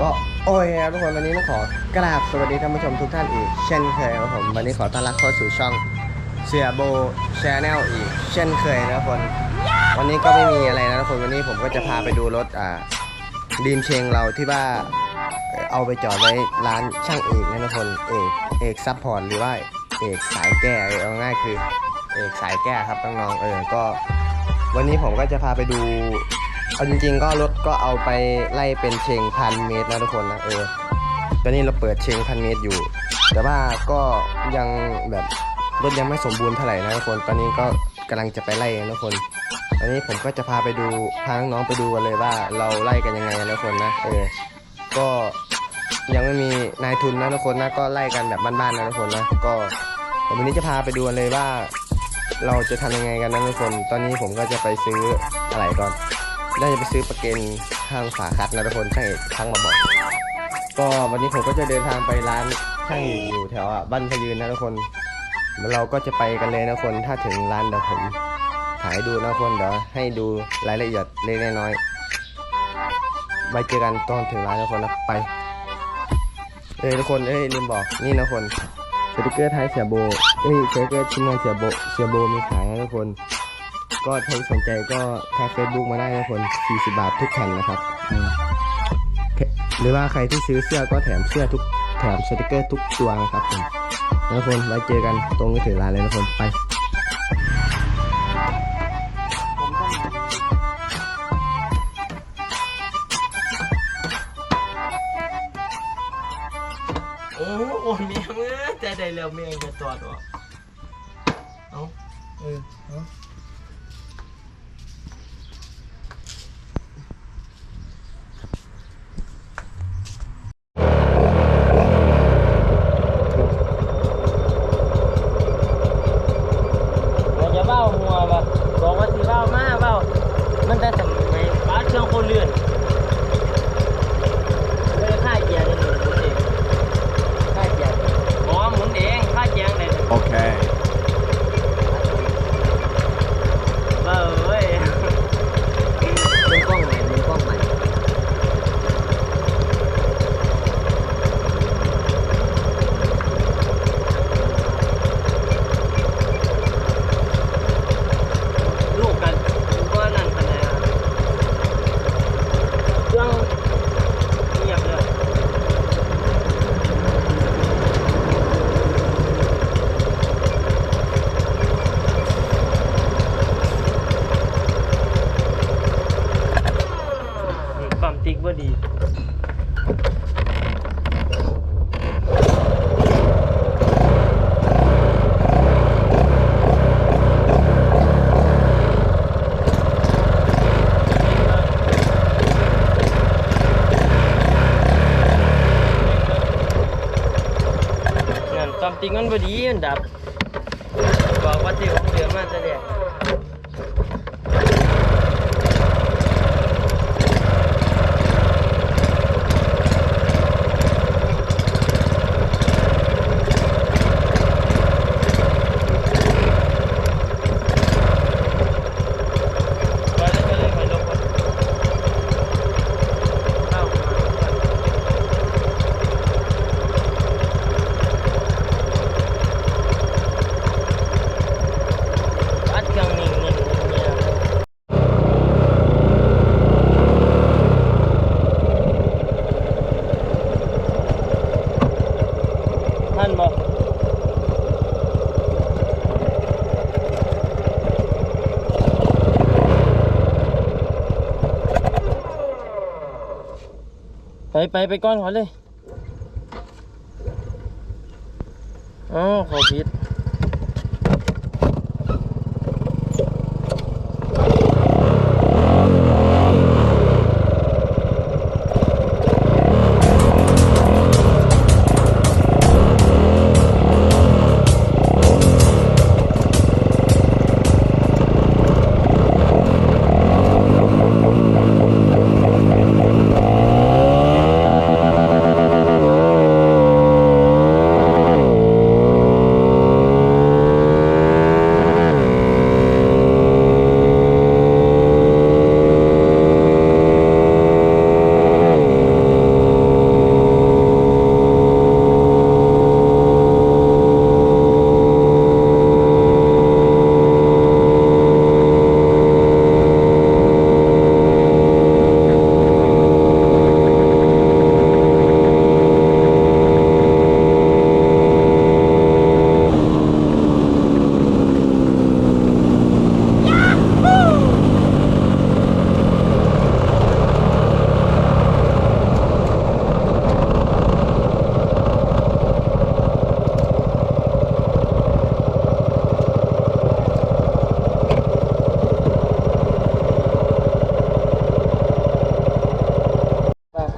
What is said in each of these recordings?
ก็โอ้ยครับทุกคนวันนี้ต้องขอกราบสวัสดีท่านผู้ชมทุกท่านอีก เช่นเคยครับผมวันนี้ขอต้อนรับเข้าสู่ช่องเสียโบชแนลอีก เช่นเคยนะทุกคน วันนี้ก็ไม่มีอะไรนะทุกคนวันนี้ผมก็จะพาไปดูรถอ่าดีมเชงเราที่ว่าเอาไปจอดไว้ร้านช่างเอกนะทุกคนเอกเอกซัพพอร์ตหรือว่าเอกสายแก้เออเอาง่ายคือเอกสายแก้ครับน้องๆเออก็ วันนี้ผมก็จะพาไปดู เอาจริง ๆ ก็รถก็เอาไปไล่เป็นเชงพันเมตรนะทุกคนนะเออตอนนี้เราเปิดเชงพันเมตรอยู่ แต่ว่าก็ยังแบบรถยังไม่สมบูรณ์เท่าไหร่นะทุกคน ตอนนี้ก็กำลังจะไปไล่นะทุกคนตอนนี้ผมก็จะพาไปดูพาน้องๆไปดูกันเลยว่าเราไล่กันยังไงนะทุกคนนะเออก็ยังไม่มีนายทุนนะทุกคนนะก็ไล่กันแบบบ้านๆนะทุกคนนะก็วันนี้จะพาไปดูเลยว่า เราจะทำยังไงกันนะทุกคน ตอนนี้ผมก็จะไปซื้ออะไรก่อน น่าจะไปซื้อประเกันข้างฝาคัดนะทุกคนช่างเอกช่างมาบอก ก็วันนี้ผมก็จะเดินทางไปร้านช่างเอกอยู่แถวอะบ้านพยืนนะทุกคนเราก็จะไปกันเลยนะทุกคนถ้าถึงร้านเดี๋ยวผมถ่ายดูนะทุกคนเดี๋ยวให้ดูรายละเอียดเล็กๆน้อยๆไว้เจอกันตอนถึงร้านนะทุกคนนะไปเอ้ยทุกคนเอ้ยลืมบอกนี่นะทุกคนสติกเกอร์ไทยเสียโบเอ้ยสติกเกอร์ชิ้นงานเสียโบเสียโบมีขายนะทุกคน ก็ใครสนใจก็ทาง Facebook มาได้นะคน40 บาททุกแผ่นนะครับอืมหรือว่าใครที่ซื้อเสื้อก็แถมเสื้อทุกแถมสติกเกอร์ทุกตัวนะครับผมนะคนไว้เจอกันตรงนี้ถึงร้านเลยนะคนไปโอ้โหเมียมึงใจได้แล้วเมียจะตอดวะเอาเออเอาเราจะเบ้าหัว แบบสองว่าสิเบ้ามาเบ้ามันจะทำไมป้าเครื่องคนเลื่อนไม่ได้ค่าเกียร์เลยหนึ่งคนเอง ค่าเกียร์บอกว่าหมุนเองค่าเกียร์ไหน Okay. เออเว้ยเป็นกล้องใหม่เป็นกล้องใหม่ลูกกันก็นั่นกันเลยอะเครื่องเงียบเลย ปั๊มติ๊กว่าดี ปิงกมันพอดีมันดับบอกว่าที่ผมเดือมาจะเรียก ไปเลยไปเลยไปลงก่อนเข้ามาอัดเครื่องนิ่งนิ่งเนี่ยท่านบอก ไปไปก้อนขอเลยอ๋อขาผิด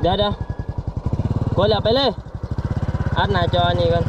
เดี๋ยวเดี๋ยวกดแล้วไปเลย อัดหน้าจอนี่กัน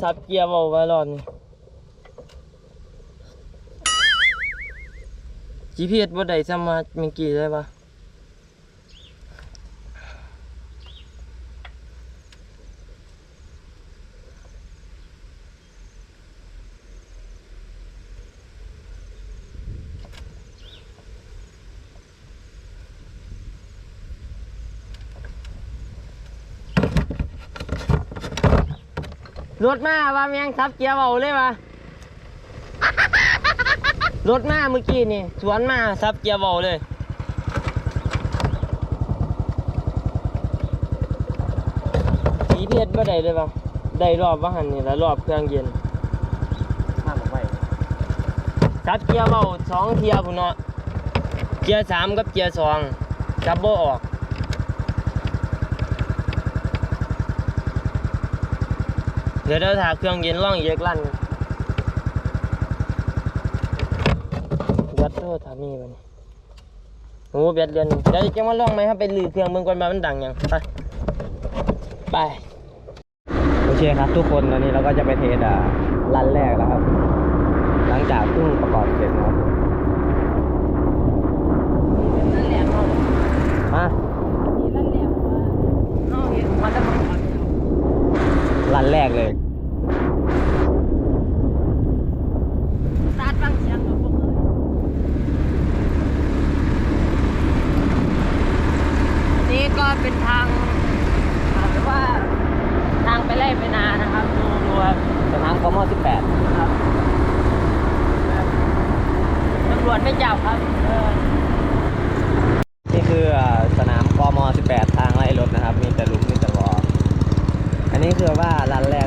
ซับเกียร์เบาไว้รอนจีพีเอสบ่ได้สามารถเมื่อกี้ได้ปะ รถมาว่าแมงซับเกียร์เบาเลยปะรถมาเมื่อกี้นี่สวนมาซับเกียร์เบาเลยสีเพชรบ่ได้เลยปะได้รอบว่าหันนี่แล้วรอบเครื่องเย็นข้ามออกไปซับเกียร์เบาสองเทียพุ่นเนาะเกียร์สามกับเกียร์สองจับโบออก ดี๋ยวเราถ่ายเครื่องเย็นล่องเยกลั่นเบียดโทษถามีมันโอ้เบียดเรือนเดี๋ยวจะมาล่องไหมครับไปลือเครื่องเบิ่งก่อนว่ามันดังยังไปไปโอเคครับทุกคนวันนี้เราก็จะไปเทสอะรันแรกแล้วครับ หลังจากเพิ่งประกอบเสร็จนะครับนั่นแหละเขามานี่นั่นแหละว่าเขาเห็นว่าจะมาก่อนรันแรกเลย สตาร์ทฟังเสียงกับพวกเลยอันนี้ ก็เป็นทางหรือว่าทางไปไล่ไปนานะครับ ดูดูครับสนามกม18ครับตำรวจไม่จับครับเออนี่คืออ่าสนามกม18 ทางไล่รถนะครับ มีแต่หลุมมีแต่ล้ออันนี้คือว่ารันแรก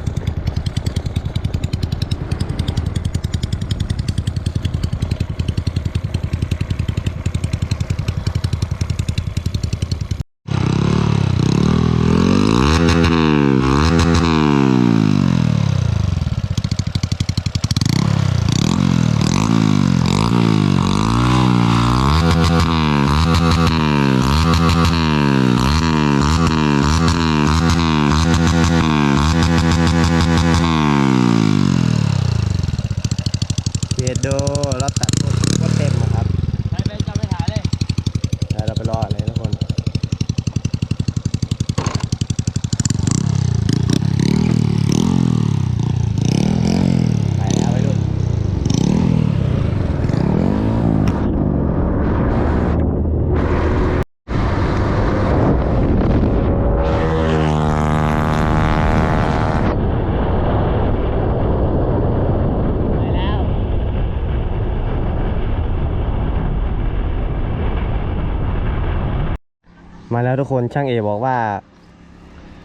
มาแล้วทุกคนช่างเอบอกว่า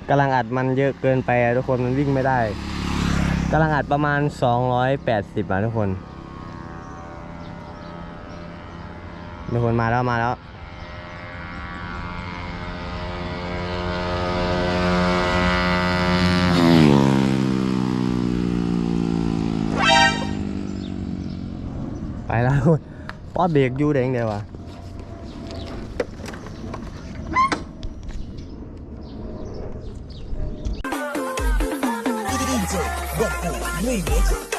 กำลังอัดมันเยอะเกินไปทุกคนมันวิ่งไม่ได้กำลังอัดประมาณ 280อะทุกคนทุกคนมาแล้วมาแล้วไปแล้วป้อเบรกอยู่เด้งเดียววะ me.